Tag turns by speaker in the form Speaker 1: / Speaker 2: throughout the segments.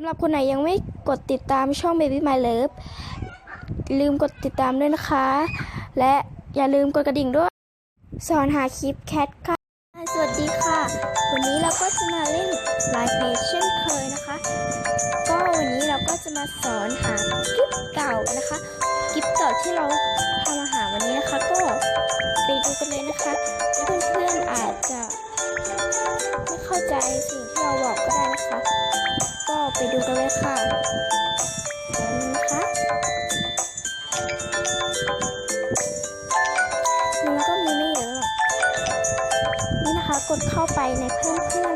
Speaker 1: ำหรับคนไหนยังไม่กดติดตามช่อง Baby My Love ลืมกดติดตามด้วยนะคะ และอย่าลืมกดกระดิ่งด้วย สอนหาคลิปแคทค่ะ สวัสดีค่ะ วันนี้เราก็จะมาเล่นไลฟ์เพจเช่นเคยนะคะ ก็วันนี้เราก็จะมาสอนหาคลิปเก่านะคะ คลิปเก่าที่เราทำมาหาวันนี้นะคะก็ เข้าใจสิ่งที่เราบอกก็ได้นะคะ ก็ไปดูกันเลยค่ะนี่นะคะแล้วก็มีไม่เยอะนี่นะคะ กดเข้าไปในเพื่อนเพื่อน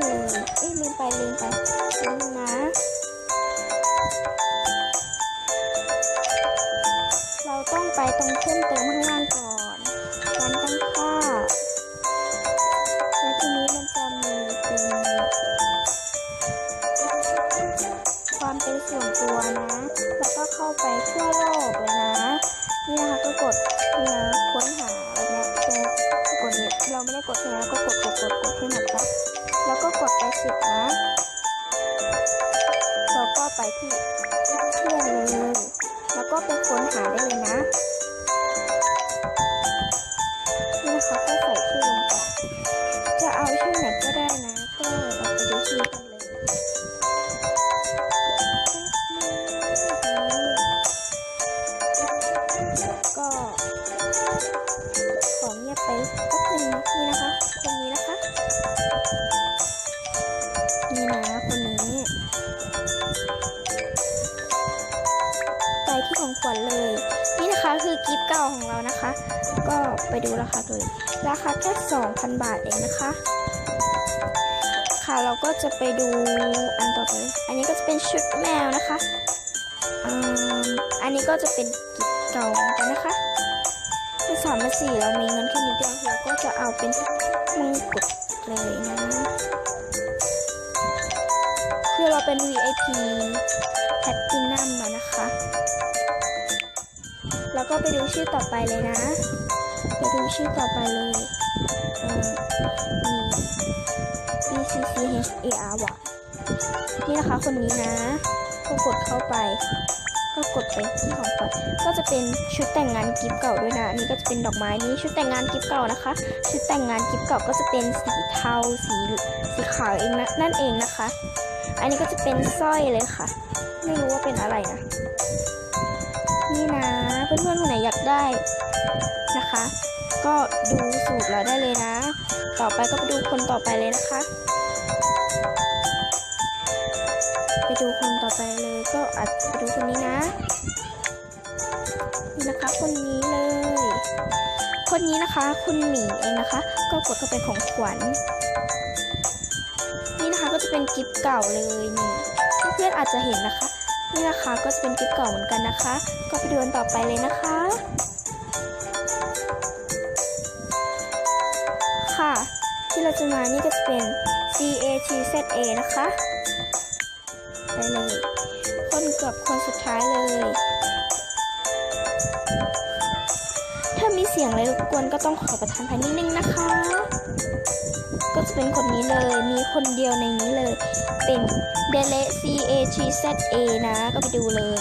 Speaker 1: ตัวนะ แล้วก็เข้าไปทั่วโลกเลยนะ นี่นะคะก็กดนี่นะค้นหาแบบเนี้ยตรงกดเนี่ยเราไม่ได้กดใช่ไหมก็กดกดกดกดให้หมดนะแล้วก็กดไปสิบนะเราก็ไปที่เพื่อนเลย แล้วก็ไปค้นหาได้เลยนะ นี่นะคนนี้ ไปที่ของขวัญเลย นี่นะคะคือกิฟต์เก่าของเรานะคะ ก็ไปดูราคาเลยราคาแค่2,000 บาทเองนะคะ ค่ะเราก็จะไปดูอันต่อไป อันนี้ก็จะเป็นชุดแมวนะคะอันนี้ก็จะเป็นกิฟต์เก่าเหมือนกันนะคะเป็นสามมาสี่เรามีเงินแค่นิดเดียวเราก็จะเอาเป็นมงกุฎเลยนะ คือเราเป็น VIP แพลตินัมแล้วนะคะ แล้วก็ไปดูชื่อต่อไปเลยนะ ไปดูชื่อต่อไปเลยเออมี B C C H A R Y นี่นะคะคนนี้นะ ก็กดเข้าไป ก็กดไปที่ของขวัญก็จะเป็นชุดแต่งงานกิฟต์เก่าด้วยนะอันนี้ก็จะเป็นดอกไม้นี้ชุดแต่งงานกิฟต์เก่านะคะ ชุดแต่งงานกิฟต์เก่าก็จะเป็นสีเทาสีสีขาวเองนะนั่นเองนะคะ อันนี้ก็จะเป็นสร้อยเลยค่ะ ไม่รู้ว่าเป็นอะไรนะ นี่นะเพื่อนๆคนไหนอยากได้นะคะ ก็ดูสูตรเราได้เลยนะ ต่อไปก็ไปดูคนต่อไปเลยนะคะ ไปดูคนต่อไปเลยก็อาจไปดูคนนี้นะนี่นะคะคนนี้เลย คนนี้นะคะคุณหมีเองนะคะ ก็กดเข้าไปของขวัญ เป็นกิฟต์เก่าเลยนี่เพื่อนๆอาจจะเห็นนะคะนี่นะคะก็จะเป็นกิฟต์เก่าเหมือนกันนะคะ ก็ไปดูกันต่อไปเลยนะคะ ค่ะ ที่เราจะมานี่ก็จะเป็น C A T Z A นะคะไปเลยคนเกือบคนสุดท้ายเลย ถ้ามีเสียงอะไรรบกวนก็ต้องขอประทานภัยนิดนึงนะคะ ก็จะเป็นคนนี้เลย มีคนเดียวในนี้เลย เป็น d e l e C A T Z A นะ ก็ไปดูเลย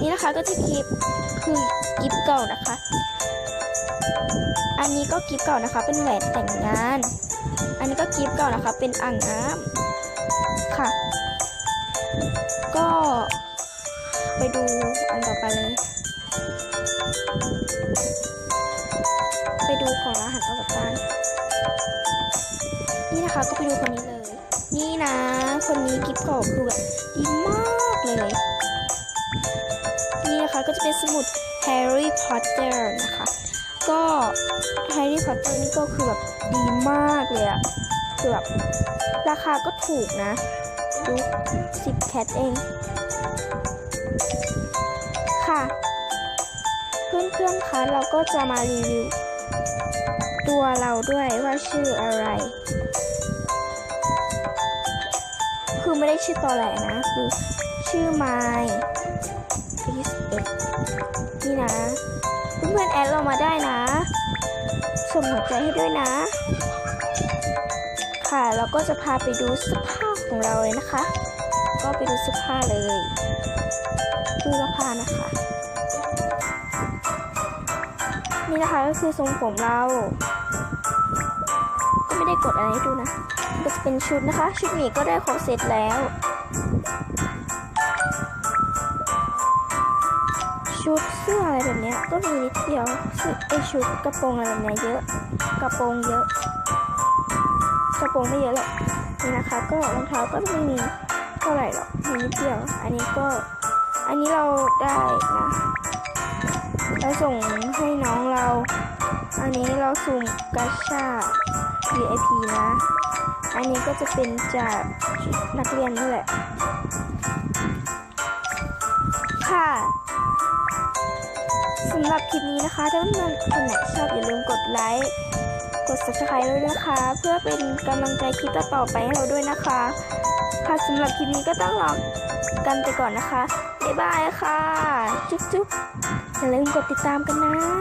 Speaker 1: นี่นะคะก็จะคลิปคือกิฟเก่านะคะ อันนี้ก็กิฟเก่านะคะ เป็นแหวนแต่งงาน อันนี้ก็กิฟเก่านะคะ เป็นอ่างน้ำค่ะ ก็ไปดูอันต่อไปเลย ไปดูของรหัสอวตาร นี่นะคะก็ไปดูคนนี้เลย นี่นะ คนนี้กิฟต์ก่าคือแบบดีมากเลย นี่นะคะก็จะเป็นสมุด Harry Potter นะคะ ก็ Harry Potter นี่ก็คือแบบดีมากเลยอะคือแบบราคาก็ถูกนะ ดูสิบแคทเอง ค่ะ เพื่อนๆคะเราก็จะมารีวิว ตัวเราด้วยว่าชื่ออะไร คือไม่ได้ชื่อตัวแหละนะ คือชื่อ My Please X นี่นะ เพื่อนๆแอดเรามาได้นะส่งหัวใจให้ด้วยนะ ค่ะเราก็จะพาไปดูสภาพของเราเลยนะคะ ก็ไปดูเสื้อผ้าเลยดูเสื้อผ้านะคะนี่นะคะก็คือทรงผมเรา ไม่ได้กดอะไรให้ดูนะก็จะเป็นชุดนะคะ ชุดหมีก็ได้ครบเสร็จแล้ว ชุดเสื้ออะไรแบบเนี้ยก็มีนิดเดียวเสื้อไอชุดกระโปรงอะไรแบบเนี้ยเยอะ กระโปรงเยอะ กระโปรงไม่เยอะหรอกนี่นะคะ ก็รองเท้าก็ไม่มีเท่าไหร่หรอกมีนิดเดียว อันนี้ก็ อันนี้เราได้นะเราส่งให้น้องเรา อันนี้เราสุ่มกาชา VIP นะ อันนี้ก็จะเป็นจากนักเรียนนี่แหละ ค่ะสำหรับคลิปนี้นะคะ ถ้าเพื่อนคนไหนชอบอย่าลืมกดไลค์ กด subscribe ด้วยนะคะ เพื่อเป็นกำลังใจคลิปต่อไปให้เราด้วยนะคะ ค่ะสำหรับคลิปนี้ก็ต้องลากันไปก่อนนะคะ บ๊ายบายค่ะ จุ๊บๆอย่าลืมกดติดตามกันนะ